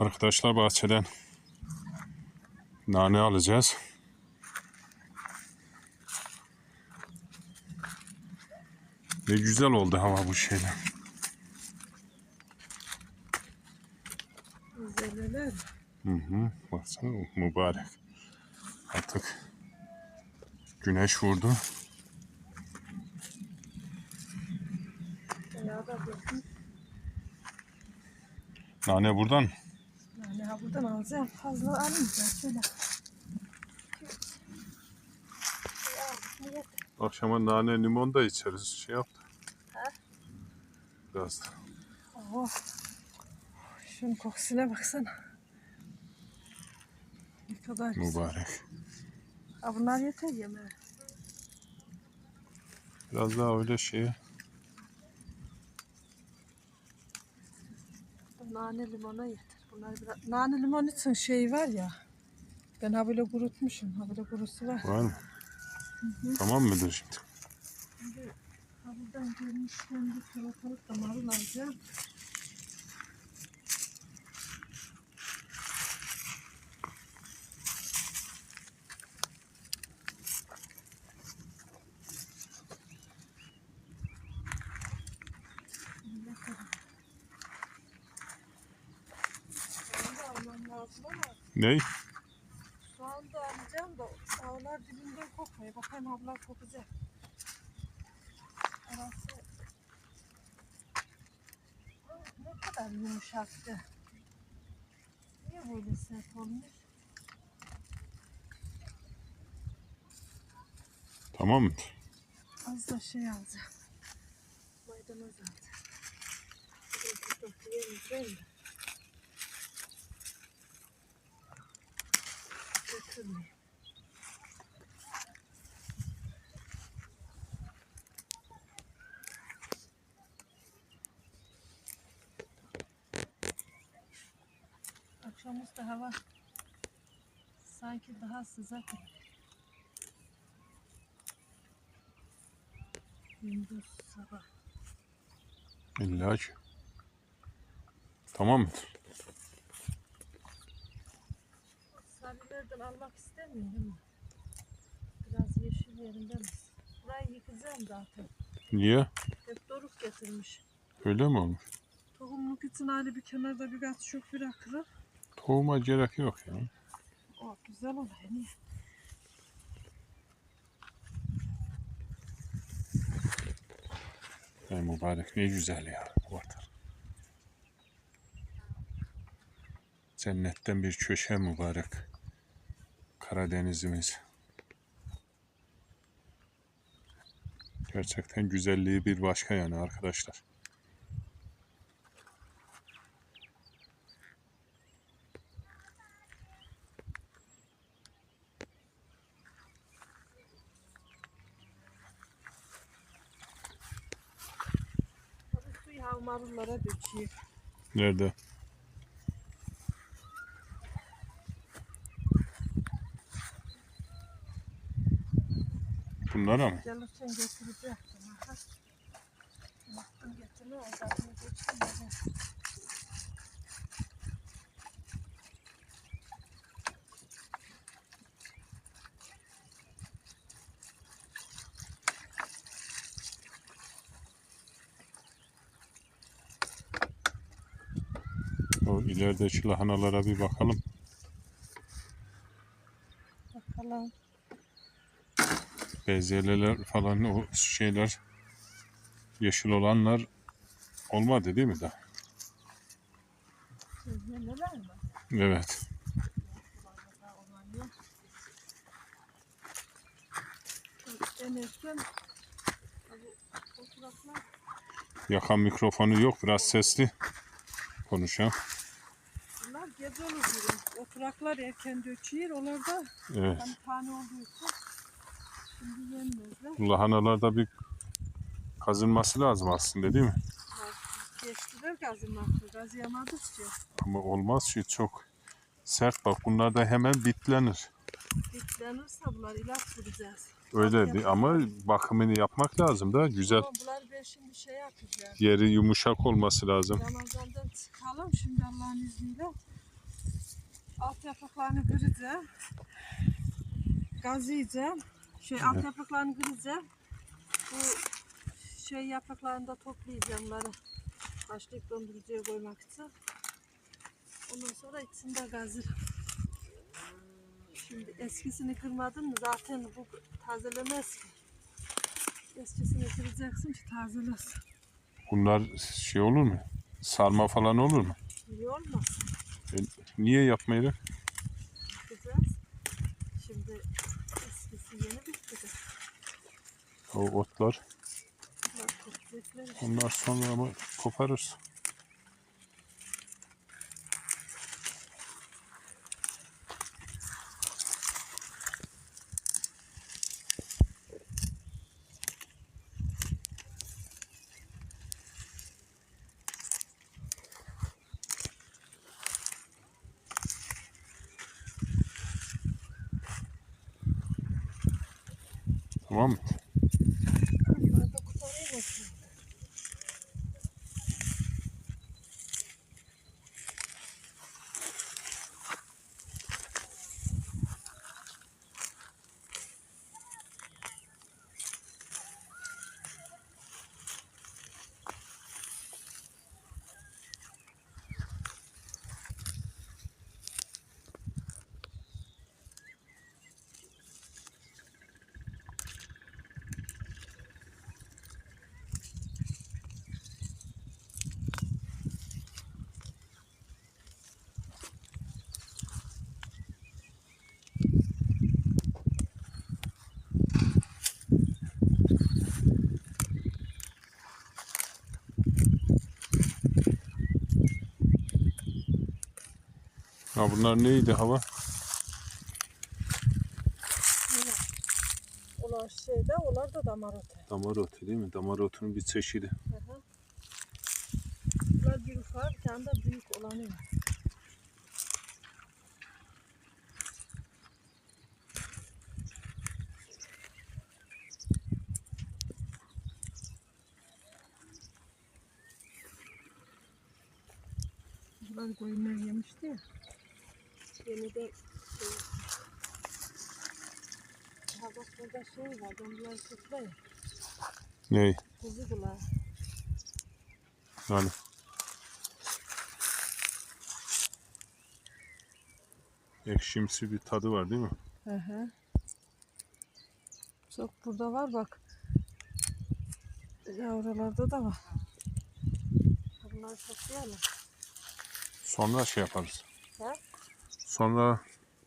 Arkadaşlar bahçeden nane alacağız. Ne güzel oldu hava bu şeyle. Zeleler. Hı hı. Baksana mübarek. Artık güneş vurdu. Nane buradan. Buradan alacağım. Fazla almayacağım. Şöyle. Akşama nane limon da içeriz. Şey yap. Biraz da. Oh. Şunun kokusuna baksana. Ne kadar güzel. Mübarek. Ha, bunlar yeter yemeğe. Biraz daha öyle şey. Nane limona yeter. Bunlar biraz... Nane limon için şey var ya. Ben ha böyle kurutmuşum. Ha böyle kurusu var. Var mı? Tamam mıdır şimdi? Şimdi ha buradan gelmişken bir salatalık da marul alacağım. Soğan da almam lazım ama Ney? soğan da alacağım da sağlar dibinden kokmuyor. Bakayım abla kokacak. Arası ne kadar yumuşaktı. Niye böyle sert olmuş? Tamam mı? Az da şey alacağım. Maydanoz alacağım. Dur, dur, de. Götürmeyeyim. Akşamüstü hava sanki daha sıcak. Gündüz sabah. İlla. Tamam mı? Sarılardan almak istemiyorum biraz yeşil yerinde mi? Burayı yıkacağım zaten. Niye? Hep doruk getirmiş. Öyle mi olmuş? Tohumluk için ayrı bir kenarda bir gaz çok bırakırım. Tohuma gerek yok ya. O güzel olur. Niye? Ey mübarek ne güzel ya bu vatan. Cennetten bir köşe mübarek. Karadenizimiz. Gerçekten güzelliği bir başka yani arkadaşlar. Marullara döküyor. Nerede? Bunlara mı? Gelirken getirecektim. Baktım getirme o zaten geçtim. O ilerideki lahanalara bir. Bakalım. Bezelyeliler falan o şeyler yeşil olanlar olmadı değil mi daha? Evet. Yakan mikrofonu yok biraz sesli konuşan. bunlar gece olur. Oturaklar erken döküyor. Onlar da Evet. hani tane olduğu için şimdi lahanalarda bir kazınması lazım aslında değil mi? Geçtiler gazımaklı. Gazıyamadıkça. Ama olmaz ki çok sert bak bunlar da hemen bitlenir. Diklenirse bunlar ilaç vuracağız. Öyle değil ama bakımını yapmak lazım da güzel bunlar ben şimdi şey yapacağım. yeri yumuşak olması lazım. Ramazan'dan çıkalım şimdi Allah'ın izniyle. alt yapraklarını kıracağım. Gazlayacağım. Şey alt yapraklarını kıracağım. Bu şey yapraklarını da toplayacağım bunları. Başlayıp dondurucuya koymak için. Ondan sonra içinde gazırım. Şimdi eskisini kırmadın mı zaten bu tazelemez ki. Eskisini kıracaksın ki tazelesin. Bunlar şey olur mu? Sarma falan olur mu? İyi olmaz. Niye yapmayalım? Yeni bitti de. O otlar. Onlar sonra ama koparırız. Tamam mı? Bunlar da kurtarıyor musun? Ha bunlar neydi hava? Onlar şeyde, onlar da damar otu. Damar otu değil mi? Damar otunun bir çeşidi. Hı hı. Bunlar bir ufak, bir tane de büyük olanı var. Bunlar koyunlar yemişti ya. Yeni de şey... Ha bak burada şey var, ben bunları tutmayayım. Ney? Kuzu kulağı. Yani ekşimsi bir tadı var değil mi? Hı hı. Çok burada var bak. Yavrularda da var. Bunları toplayalım. Sonra şey yaparız. Ha? Sonra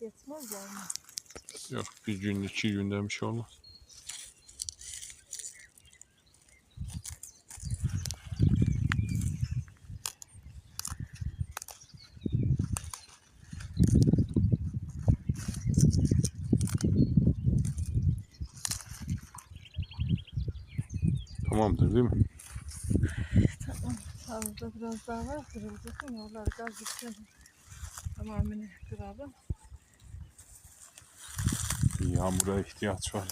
Yetmez yani. yok bir gün iki günden bir şey olmaz. Tamamdır değil mi? Tamam. Havuzda biraz daha var. Kırılacak ama onlar gaz gitsin. Tamamını kıralım. Yağmura ihtiyaç var.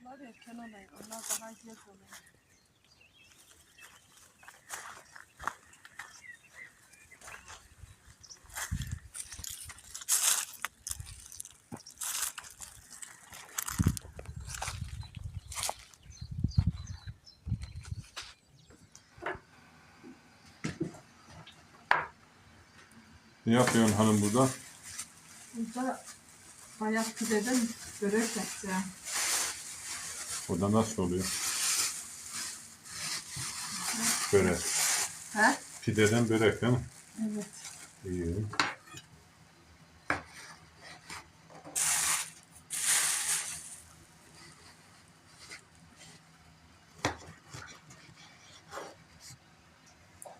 Bunlar erken olayı. Onlar daha geç oluyor. Ne yapıyorsun hanım burada? Burada bayat pideden börek yapacağım. Burada nasıl oluyor? Börek. He? Pideden börek değil mi? Evet. İyi.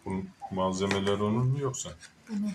Bunun malzemeleri onun mu yoksa? Bunu.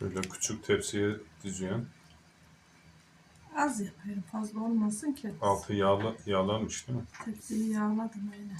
Böyle küçük tepsiye diziyorsun. Az yapıyorum fazla olmasın ki. Altı yağlı, yağlanmış değil mi? Tepsiyi yağladım öyle.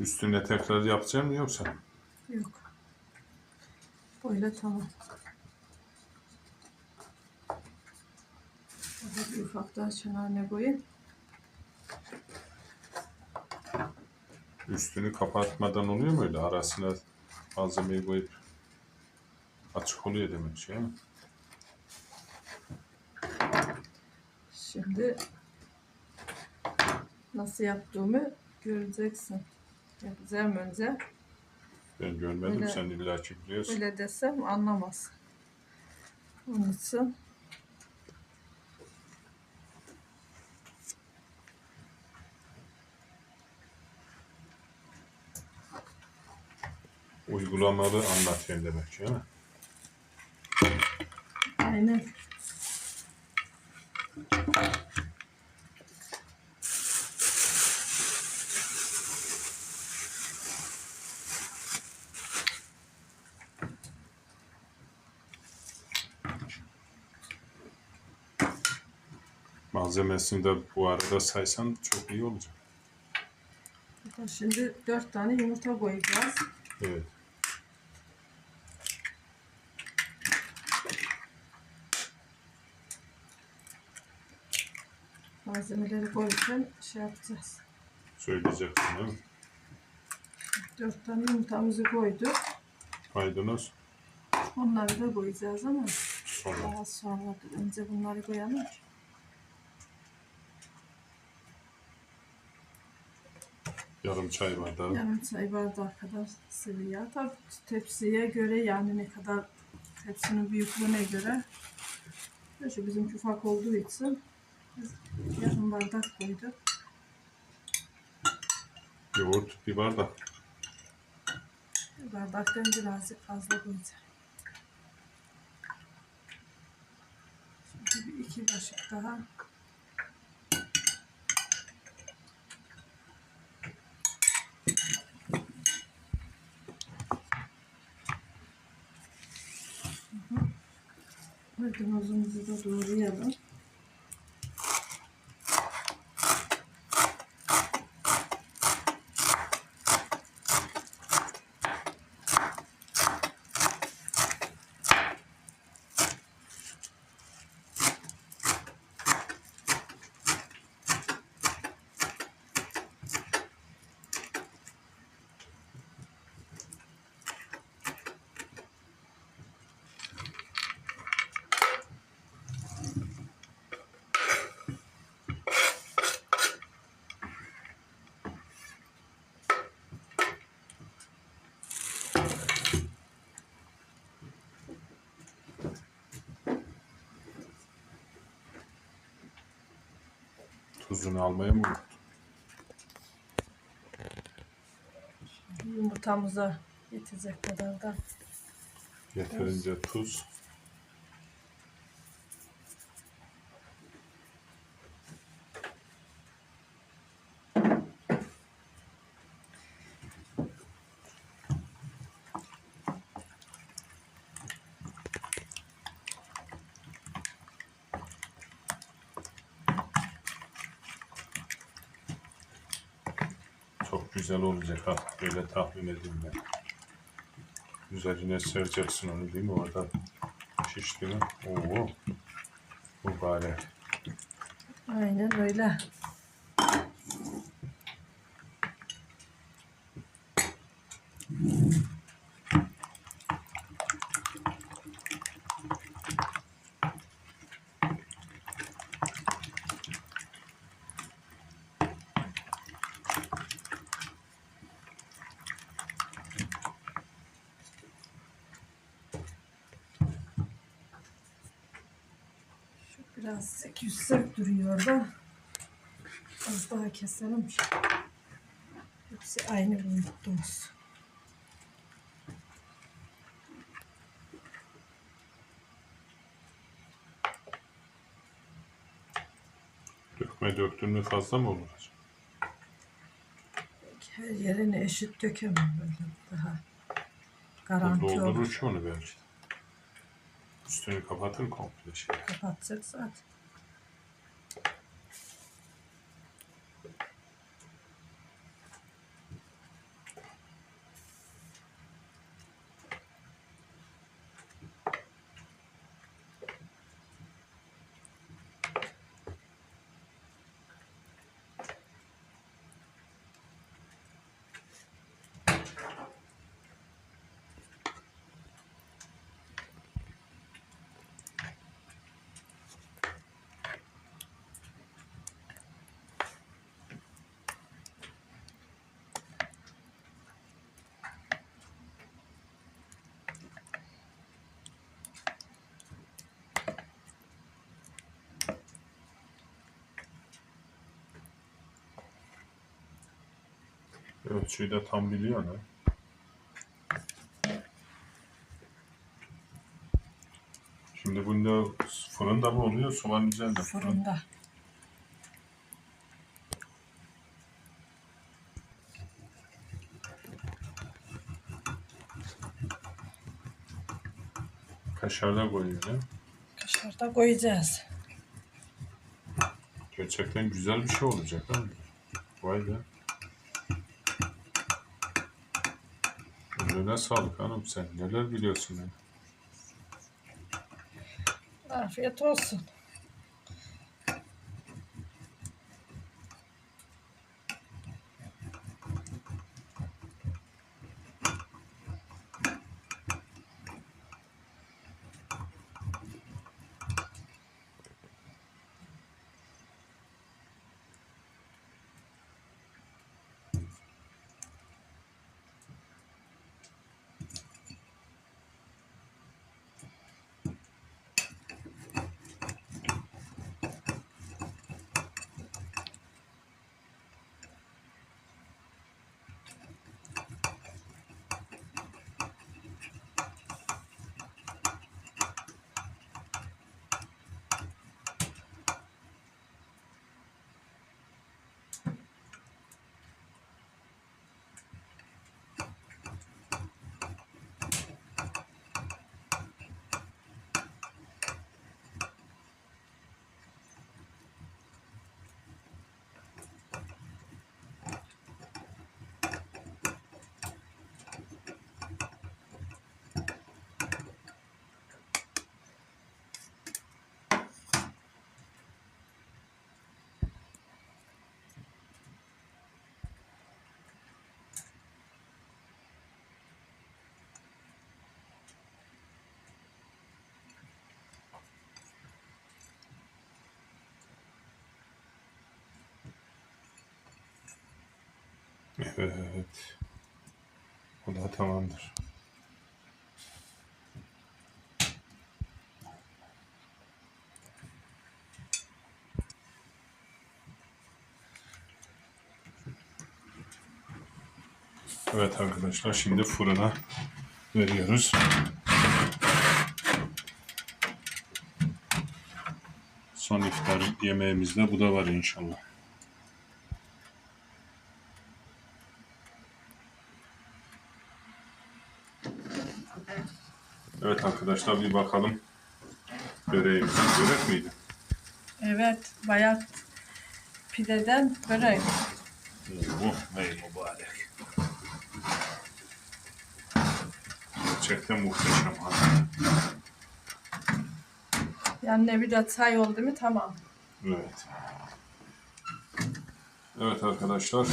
Üstüne tekrar yapacağım mı yoksa? Yok. Böyle tamam. Daha bir ufak daha çanağına koyayım. Üstünü kapatmadan oluyor mu öyle? Arasına malzemeyi koyup açık oluyor demek şey mi? Şimdi nasıl yaptığımı göreceksin. Yapacağım önce. Ben görmedim Öyle- sen illa ki biliyorsun. Öyle desem anlamaz. Onun için Uygulamalı anlatıyorsun demek şey mi? aynen. Malzemesini de bu arada saysan çok iyi olacak. Şimdi dört tane yumurta koyacağız. Evet. Malzemeleri koyarken şey yapacağız. Söyleyeceksin değil mi? Dört tane yumurtamızı koyduk. Maydanoz Onları da koyacağız ama sonra. daha sonra önce bunları koyalım ki. Yarım çay bardağı. Yarım çay bardağı kadar sıvı yağ. Tabii tepsiye göre yani ne kadar tepsinin büyüklüğüne göre. Şu bizim ufak olduğu için biz yarım bardak koyduk. Yoğurt bir bardak. Bir bardaktan birazcık fazla koyacağım. Şimdi bir iki kaşık daha. Maydanozumuzu da doğrayalım. Tuzunu almaya mı unuttun? Yumurtamıza yetecek kadar da Yeterince tuz. Çok güzel olacak ha. Böyle tahmin edeyim ben. Üzerine sereceksin onu değil mi? Orada şişti mi? Oo. Mübarek. Aynen öyle. Şu biraz yüksek duruyor da az daha keselim. Hepsi aynı boyutta olsun. Dökme döktün mü fazla mı olur? Her yerine eşit dökemem böyle daha. Garanti Doldurur olur. ki onu belki. Üstünü kapatır komple şey. Kapatacak zaten. Ölçüyü de tam biliyor ne? Şimdi bunda fırında mı oluyor? Soğan üzerinde. Fırında. Kaşarda koyuyor? Kaşarda koyacağız. Gerçekten güzel bir şey olacak ha. Vay be. Eline sağlık hanım sen. Neler biliyorsun ya. Afiyet olsun. Evet. O da tamamdır. Evet arkadaşlar şimdi fırına veriyoruz. Son iftar yemeğimizde bu da var inşallah. Evet arkadaşlar bir bakalım. Böreğimiz börek miydi? Evet, bayat pideden börek. Oh, ey mübarek. Gerçekten muhteşem. ha. Yanına bir de çay oldu mu tamam. Evet. Evet arkadaşlar.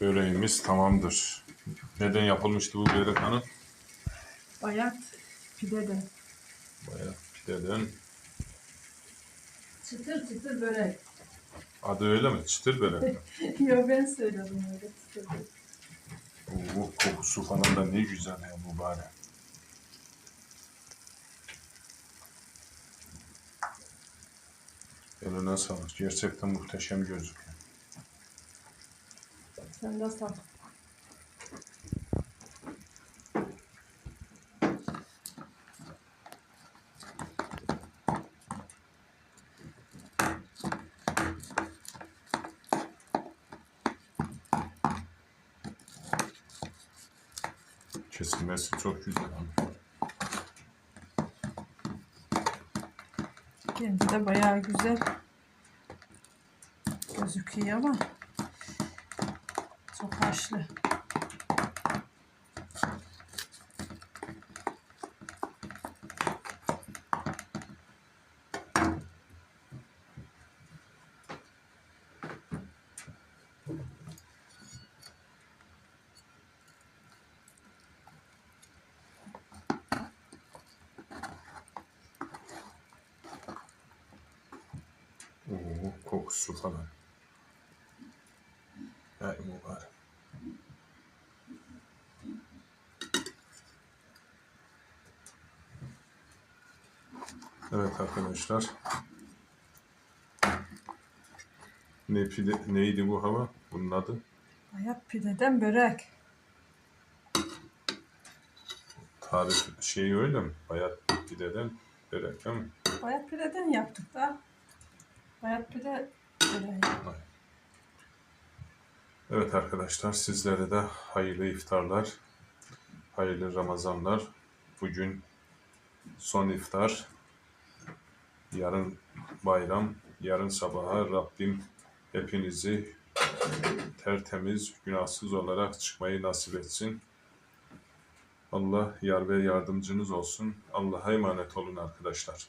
Böreğimiz tamamdır. Neden yapılmıştı bu börek hanım? Bayat pideden. Bayağı pideden. Çıtır çıtır börek. Adı öyle mi? Çıtır börek mi? Yo ben söyledim öyle çıtır börek. Oo, kokusu falan da ne güzel ya mübarek. Eline sağlık. Gerçekten muhteşem gözüküyor. Sen de sağ. Çok güzel. Kendi de bayağı güzel gözüküyor ama çok haşlı. Oo, kokusu falan. Ay mübarek. Evet arkadaşlar. Ne pide, neydi bu hava? Bunun adı? Bayat pideden börek. Tarif şeyi öyle mi? Bayat pideden börek değil mi? Bayat pideden yaptık da. Bayat pide. Evet arkadaşlar sizlere de hayırlı iftarlar, hayırlı Ramazanlar. Bugün son iftar, yarın bayram, yarın sabaha Rabbim hepinizi tertemiz, günahsız olarak çıkmayı nasip etsin. Allah yar ve yardımcınız olsun. Allah'a emanet olun arkadaşlar.